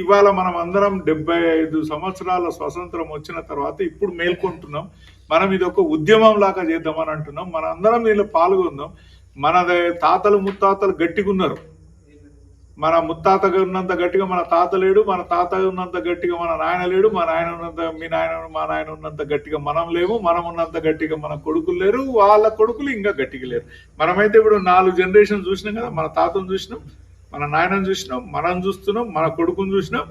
ఇవాళ మనం అందరం డెబ్బై ఐదు సంవత్సరాల స్వతంత్రం వచ్చిన తర్వాత ఇప్పుడు మేల్కొంటున్నాం. మనం ఇది ఒక ఉద్యమం లాగా చేద్దామని అంటున్నాం. మన అందరం దీనిలో పాల్గొందాం. మన తాతలు ముత్తాతలు గట్టిగా ఉన్నారు. మన ముత్తాత ఉన్నంత గట్టిగా మన తాత లేడు మన తాత ఉన్నంత గట్టిగా మన నాయన లేడు మా నాయన ఉన్నంత మీ నాయన మా నాయన ఉన్నంత గట్టిగా మనం లేము మనం ఉన్నంత గట్టిగా మన కొడుకులు లేరు వాళ్ళ కొడుకులు ఇంకా గట్టిగా లేరు. మనమైతే ఇప్పుడు నాలుగు జనరేషన్ చూసినాం కదా మన తాతను చూసినాం. మన నాయనను చూసినాం మనం చూస్తున్నాం మన కొడుకుని చూసినాం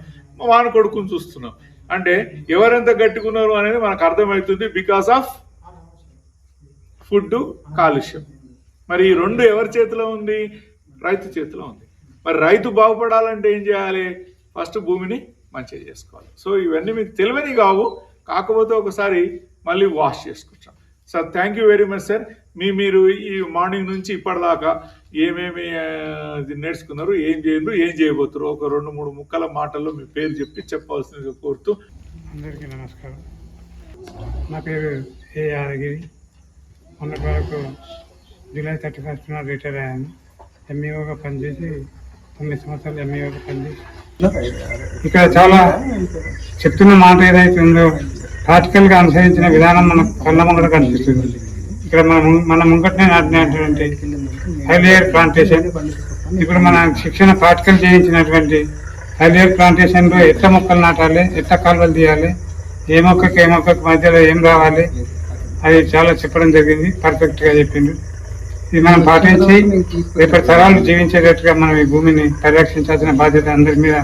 మన కొడుకుని చూస్తున్నాం. అంటే ఎవరెంత గట్టుకున్నారు అనేది మనకు అర్థమవుతుంది బికాస్ ఆఫ్ ఫుడ్ కాలుష్యం. మరి ఈ రెండు ఎవరి చేతిలో ఉంది? రైతు చేతిలో ఉంది. మరి రైతు బాగుపడాలంటే ఏం చేయాలి? ఫస్ట్ భూమిని మంచిగా చేసుకోవాలి. సో ఇవన్నీ మీకు తెలివని కావు కాకపోతే ఒకసారి మళ్ళీ వాష్ చేసుకుంటాం. Sir thank you very much sir మీ మీరు ఈ మార్నింగ్ నుంచి ఇప్పటిదాకా ఏమేమి అది నేర్చుకున్నారు ఏం చేయరు ఏం చేయబోతున్నారు ఒక రెండు మూడు ముక్కల మాటల్లో మీ పేరు చెప్పి చెప్పాల్సింది కోరుతూ. అందరికీ నమస్కారం. నా పేరు ఏ యాదగిరి. మొన్నటి వరకు జూలై థర్టీ ఫస్ట్ నాడు రిటైర్ అయ్యాను. ఎంఈఓగా పనిచేసి తొమ్మిది సంవత్సరాలు ఎంఈఓగా పనిచేసి. ఇక్కడ చాలా చెప్తున్న మాట ఏదైతే ఉందో ప్రాక్టికల్గా అనుసరించిన విధానం మన కళ్ళ ముంగట కనిపిస్తుంది. ఇక్కడ మన మన ముంగటనే నాటినటువంటి హైలేయర్ ప్లాంటేషన్. ఇప్పుడు మన శిక్షణ ప్రాక్టికల్ చేయించినటువంటి హైలేయర్ ప్లాంటేషన్లో ఎట్లా మొక్కలు నాటాలి ఎట్లా కాలువలు తీయాలి ఏ మొక్కకి ఏ మొక్కకి మధ్యలో ఏం రావాలి అది చాలా చెప్పడం జరిగింది పర్ఫెక్ట్గా చెప్పిండు. ఇది మనం పాటించి రేపటి తరాలు జీవించేటట్టుగా మనం ఈ భూమిని పరిరక్షించాల్సిన బాధ్యత అందరి మీద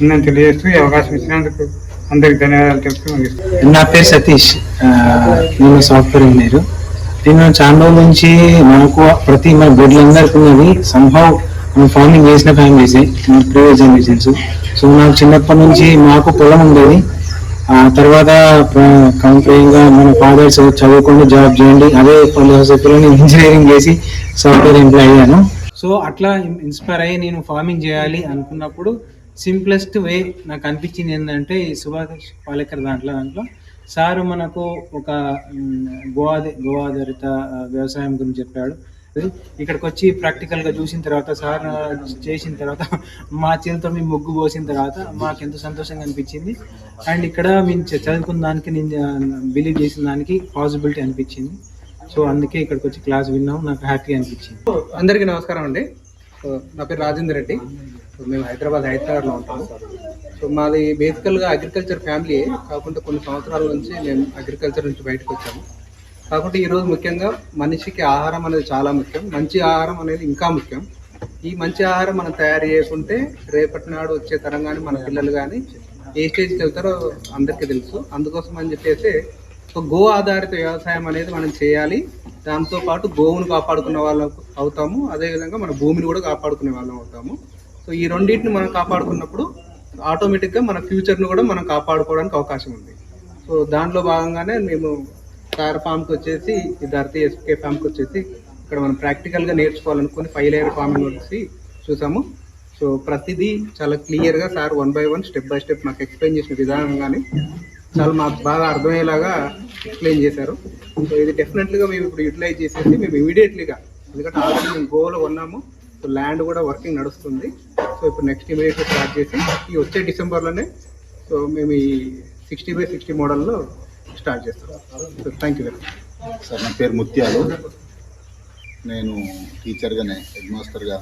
ఉందని తెలియజేస్తూ ఈ అవకాశం ఇచ్చినందుకు అందరికి ధన్యవాదాలు తెలుపుతూ నా పేరు సతీష్. నేను సాఫ్ట్వేర్ ఇంజనీరు. నేను చాలా రోజుల నుంచి మనకు ప్రతి మన బిడ్డలందరికీ ఉన్నది. సంభవ్ మనం ఫార్మింగ్ చేసిన ఫ్యామిలీస్ మన ప్రీవియస్ జనరేషన్స్ సో నాకు చిన్నప్పటి నుంచి మాకు పొలం ఉండేది. ఆ తర్వాత కంపెనీగా మన ఫాదర్స్ చదువుకొని జాబ్ చేయండి. అదే సొసైటీలో నేను ఇంజనీరింగ్ చేసి సాఫ్ట్వేర్ ఎంప్లాయ్ అయ్యాను. సో అట్లా ఇన్స్పైర్ అయ్యి నేను ఫార్మింగ్ చేయాలి అనుకున్నప్పుడు సింప్లెస్ట్ వే నాకు అనిపించింది ఏంటంటే ఈ సుభాష్ పాలేకర్ దాంట్లో దాంట్లో సారు మనకు ఒక గోవాది గోవాధారిత వ్యవసాయం గురించి చెప్పాడు. ఇక్కడికి వచ్చి ప్రాక్టికల్గా చూసిన తర్వాత సార్ చేసిన తర్వాత మా చేతితో మేము ముగ్గు పోసిన తర్వాత మాకు ఎంతో సంతోషంగా అనిపించింది. అండ్ ఇక్కడ మేము చదువుకున్న దానికి నేను బిలీవ్ చేసిన దానికి పాసిబిలిటీ అనిపించింది. సో అందుకే ఇక్కడికి వచ్చి క్లాస్ విన్నాం. నాకు హ్యాపీ అనిపించింది. అందరికీ నమస్కారం అండి. నా పేరు రాజేందర్ రెడ్డి. మేము హైదరాబాద్ హైదరాబాద్లో ఉంటాము. సో మాది బేసికల్గా అగ్రికల్చర్ ఫ్యామిలీ కాకుండా కొన్ని సంవత్సరాల నుంచి మేము అగ్రికల్చర్ నుంచి బయటకు వచ్చాము. కాకపోతే ఈరోజు ముఖ్యంగా మనిషికి ఆహారం అనేది చాలా ముఖ్యం. మంచి ఆహారం అనేది ఇంకా ముఖ్యం. ఈ మంచి ఆహారం మనం తయారు చేయకుంటే రేపటి నాడు వచ్చే తరం కానీ మన పిల్లలు కానీ ఏ స్టేజ్కి వెళ్తారో అందరికీ తెలుసు. అందుకోసం అని చెప్పేసి ఒక గో ఆధారిత వ్యవసాయం అనేది మనం చేయాలి. దాంతో పాటు గోవును కాపాడుకునే వాళ్ళం అవుతాము. అదేవిధంగా మన భూమిని కూడా కాపాడుకునే వాళ్ళం అవుతాము. సో ఈ రెండింటిని మనం కాపాడుకున్నప్పుడు ఆటోమేటిక్గా మన ఫ్యూచర్ను కూడా మనం కాపాడుకోవడానికి అవకాశం ఉంది. సో దాంట్లో భాగంగానే మేము కార్ ఫామ్కి వచ్చేసి ఈ ధరతి ఎస్కే ఫామ్కి వచ్చేసి ఇక్కడ మనం ప్రాక్టికల్గా నేర్చుకోవాలనుకుని ఫైవ్ లేయర్ ఫార్మింగ్ వచ్చి చూసాము. సో ప్రతిదీ చాలా క్లియర్గా sir one by one step by step మాకు ఎక్స్ప్లెయిన్ చేసిన విధానం కానీ చాలా మాకు బాగా అర్థమయ్యేలాగా ఎక్స్ప్లెయిన్ చేశారు. సో ఇది డెఫినెట్లీగా మేము ఇప్పుడు యూటిలైజ్ చేసేసి మేము ఇమీడియట్లీగా ఎందుకంటే ఆల్రెడీ మేము గోలో ఉన్నాము సో ల్యాండ్ కూడా వర్కింగ్ నడుస్తుంది. సో ఇప్పుడు నెక్స్ట్ ఇమీడియట్గా స్టార్ట్ చేసి ఈ వచ్చే డిసెంబర్లోనే సో మేము ఈ సిక్స్టీ బై సిక్స్టీ మోడల్లో స్టార్ట్ చేస్తాం. So thank you very much. Sir నా పేరు ముత్యాలు. నేను టీచర్గానే హెడ్ మాస్టర్గా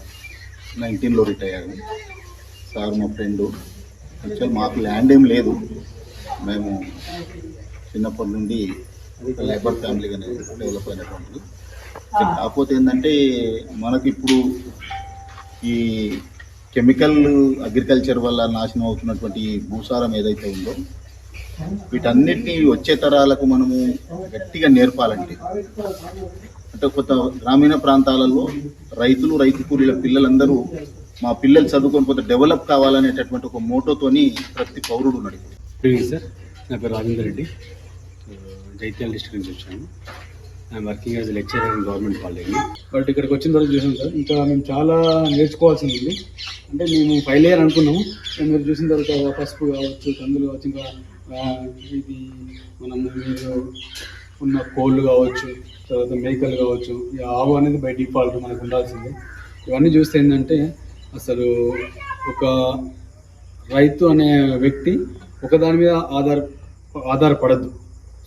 నైన్టీన్లో రిటైర్ అయ్యాను. సార్ మా ఫ్రెండు. యాక్చువల్ మాకు ల్యాండ్ ఏం లేదు. మేము చిన్నప్పటి నుండి లేబర్ ఫ్యామిలీగానే డెవలప్ అయినటువంటిది. కాకపోతే ఏంటంటే మనకి ఇప్పుడు ఈ కెమికల్ అగ్రికల్చర్ వల్ల నాశనం అవుతున్నటువంటి భూసారం ఏదైతే ఉందో వీటన్నిటిని వచ్చే తరాలకు మనము గట్టిగా నేర్పాలంటే అంటే కొత్త గ్రామీణ ప్రాంతాలలో రైతులు రైతు కూలీల పిల్లలందరూ మా పిల్లలు చదువుకొని పోతే డెవలప్ కావాలనేటటువంటి ఒక మోటోతోని ప్రతి పౌరుడు ఉన్నాడు ఈవినింగ్ సార్ నా పేరు రాజేందర్ రెడ్డి. జైత్యాల డిస్ట్రిక్ట్ నుంచి వచ్చాను. I'm working as lecturer in government college but ఇక్కడికి వచ్చిన తర్వాత చూసాం సార్ ఇంకా మేము చాలా నేర్చుకోవాల్సింది. ఉంది అంటే మేము ఫైవ్ ఇయర్ అనుకున్నాము. మీరు చూసిన తర్వాత పసుపు కావచ్చు కందులు కావచ్చు ఇంకా ఇది మనం మీరు ఉన్న కోళ్ళు కావచ్చు తర్వాత మేకలు కావచ్చు ఈ ఆవు అనేది బై డిఫాల్ట్ మనకు ఉండాల్సిందే. ఇవన్నీ చూస్తే ఏంటంటే అసలు ఒక రైతు అనే వ్యక్తి ఒకదాని మీద ఆధార ఆధారపడద్దు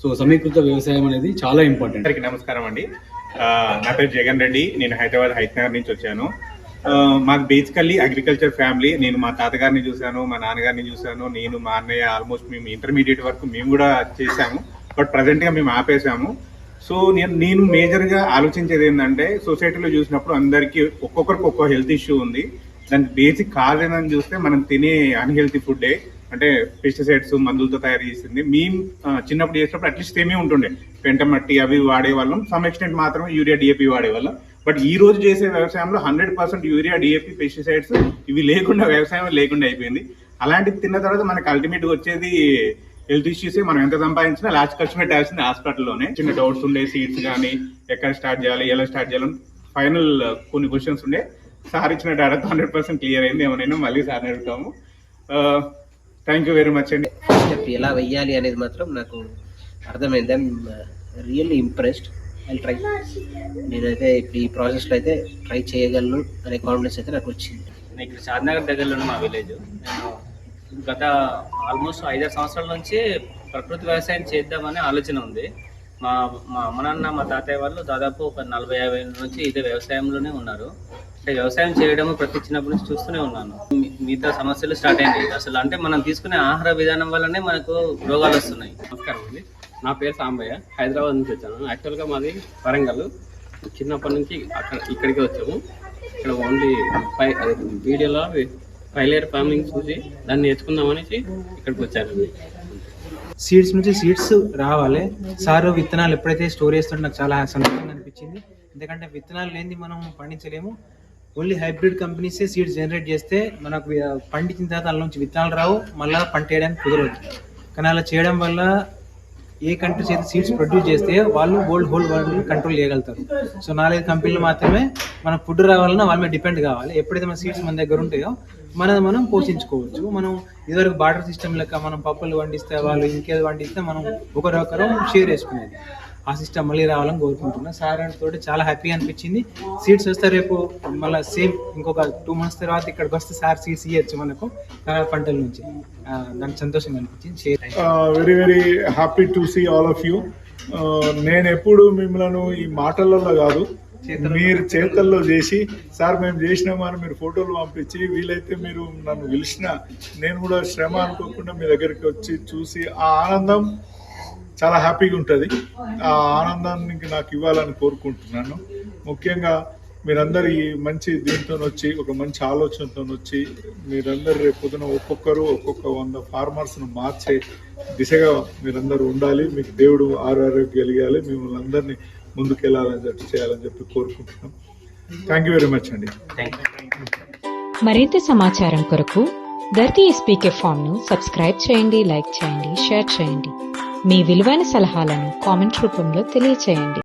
సో సమీకృత వ్యవసాయం అనేది చాలా ఇంపార్టెంట్. అందరికీ నమస్కారం అండి. నా పేరు జగన్ రెడ్డి. నేను హైదరాబాద్ హైదనగర్ నుంచి వచ్చాను. మాకు బేసికల్లీ అగ్రికల్చర్ ఫ్యామిలీ నేను మా తాతగారిని చూశాను మా నాన్నగారిని చూశాను. నేను మా అన్నయ్య ఆల్మోస్ట్ మేము ఇంటర్మీడియట్ వరకు మేము కూడా చేశాము. బట్ ప్రజెంట్గా మేము ఆపేసాము సో నేను నేను మేజర్గా ఆలోచించేది ఏంటంటే సొసైటీలో చూసినప్పుడు అందరికీ ఒక్కొక్కరికి ఒక్కో హెల్త్ ఇష్యూ ఉంది. దానికి బేసిక్ కాజ్ ఏదని చూస్తే మనం తినే అన్హెల్తీ ఫుడ్డే అంటే పెస్టిసైడ్స్ మందులతో తయారు చేసింది. మేము చిన్నప్పుడు చేసినప్పుడు అట్లీస్ట్ ఏమీ ఉంటుండే. పెంట మట్టి అవి వాడేవాళ్ళం సమ్ ఎక్స్టెంట్ మాత్రం యూరియా డిఏపి వాడేవాళ్ళం బట్ ఈ రోజు చేసే వ్యవసాయంలో hundred percent urea DAP pesticides ఇవి లేకుండా వ్యవసాయం లేకుండా అయిపోయింది. అలాంటివి తిన్న తర్వాత మనకి అల్టిమేట్ వచ్చేది హెల్త్ ఇష్యూస్ మనం ఎంత సంపాదించినా లాస్ట్ ఖర్చు పెట్టాల్సింది హాస్పిటల్లోనే. చిన్న డౌట్స్ ఉండే సీట్స్ కానీ ఎక్కడ స్టార్ట్ చేయాలి ఎలా స్టార్ట్ చేయాలని ఫైనల్ కొన్ని క్వశ్చన్స్ ఉండే. సార్ ఇచ్చిన డేటా హండ్రెడ్ పర్సెంట్ క్లియర్ అయింది. ఏమైనా మళ్ళీ సార్ అడుగుతాము. థ్యాంక్ యూ వెరీ మచ్ అండి. స్టెప్ ఎలా వెయ్యాలి అనేది మాత్రం నాకు అర్థమైంది. I'm really impressed I try నేనైతే ఇప్పుడు ఈ ప్రాసెస్లో అయితే ట్రై చేయగలను అనే కాన్ఫిడెన్స్ అయితే నాకు వచ్చింది. నేను ఇక్కడ షాద్నగర్ దగ్గరలో ఉన్న మా విలేజ్ నేను గత ఆల్మోస్ట్ ఐదారు సంవత్సరాల నుంచి ప్రకృతి వ్యవసాయం చేద్దామనే ఆలోచన ఉంది. మా మా అమ్మ నాన్న మా తాతయ్య వాళ్ళు దాదాపు ఒక నలభై యాభై నుంచి ఇదే వ్యవసాయంలోనే ఉన్నారు. అంటే వ్యవసాయం చేయడం ప్రతి చిన్నప్పటి నుంచి చూస్తూనే ఉన్నాను. మిగతా సమస్యలు స్టార్ట్ అయింది అసలు అంటే మనం తీసుకునే ఆహార విధానం వల్లనే మనకు రోగాలు వస్తున్నాయి. నమస్కారం అండి. నా పేరు సాంబయ్య. హైదరాబాద్ నుంచి వచ్చాను. యాక్చువల్గా మాది వరంగల్. చిన్నప్పటి నుంచి అక్కడ ఇక్కడికి వచ్చాము. ఇక్కడ ఓన్లీ పై అదే వీడియోలో పైలేర్ ఫార్మింగ్ చూసి దాన్ని నేర్చుకుందామనేసి ఇక్కడికి వచ్చానండి. సీడ్స్ నుంచి సీడ్స్ రావాలి. సారు విత్తనాలు ఎప్పుడైతే స్టోర్ చేస్తుంటే నాకు చాలా సంతోషంగా అనిపించింది. ఎందుకంటే విత్తనాలు లేనిది మనం పండించలేము. ఓన్లీ హైబ్రిడ్ కంపెనీసే సీడ్స్ జనరేట్ చేస్తే మనకు పండించిన తర్వాత అందులో నుంచి విత్తనాలు రావు మళ్ళీ పంట వేయడానికి కుదరదు. కానీ అలా చేయడం వల్ల ఏ కంట్రీస్ అయితే సీడ్స్ ప్రొడ్యూస్ చేస్తే వాళ్ళు వరల్డ్ హోల్ వరల్డ్ కంట్రోల్ చేయగలుగుతారు. సో నాలుగైదు కంపెనీలు మాత్రమే మన ఫుడ్ రావాలన్నా వాళ్ళ మీద డిపెండ్ కావాలి. ఎప్పుడైతే మన సీడ్స్ మన దగ్గర ఉంటాయో మనది మనం పోషించుకోవచ్చు. మనం ఇదివరకు బార్డర్ సిస్టమ్ లెక్క మనం పప్పులు వండిస్తే వాళ్ళు ఇంకేది వండిస్తే మనం ఒకరొకరు షేర్ చేసుకునేది. ఆ సిస్టమ్ మళ్ళీ రావాలని కోరుకుంటున్నా. సార్ తోటి చాలా హ్యాపీగా అనిపించింది. సీట్స్ వస్తే రేపు మళ్ళీ సేమ్ ఇంకొక టూ మంత్స్ తర్వాత ఇక్కడికి వస్తే సార్ సీట్స్ ఇవ్వచ్చు మనకు. పంటల నుంచి. దానికి సంతోషంగా అనిపించింది. Very very happy to see all of you నేను ఎప్పుడు మిమ్మల్ని ఈ మాటలలో కాదు మీరు చేతల్లో చేసి సార్ మేము చేసినామా అని మీరు ఫోటోలు పంపించి వీలైతే మీరు నన్ను పిలిచిన నేను కూడా శ్రమ అనుకోకుండా మీ దగ్గరికి వచ్చి చూసి ఆ ఆనందం చాలా హ్యాపీగా ఉంటుంది. ఆ ఆనందాన్ని నాకు ఇవ్వాలని కోరుకుంటున్నాను. ముఖ్యంగా మీరందరు ఈ మంచి దీంతో వచ్చి ఒక మంచి ఆలోచనతో వచ్చి మీరందరు రేపు పొద్దున ఒక్కొక్కరు ఒక్కొక్క వంద ఫార్మర్స్ను మార్చే దిశగా మీరందరూ ఉండాలి. మీకు దేవుడు ఆరోగ్యం కలిగాలి మిమ్మల్ని అందరినీ ముందుకు వెళ్ళాలని చెప్పి చేయాలని చెప్పి కోరుకుంటున్నాం. థ్యాంక్ యూ వెరీ మచ్ అండి. మరింత సమాచారం కొరకు ధర్తీ స్పీకే ఫామ్ను సబ్స్క్రైబ్ చేయండి లైక్ చేయండి షేర్ చేయండి. మీ విలువైన సలహాలను కామెంట్ రూపంలో తెలియచేయండి.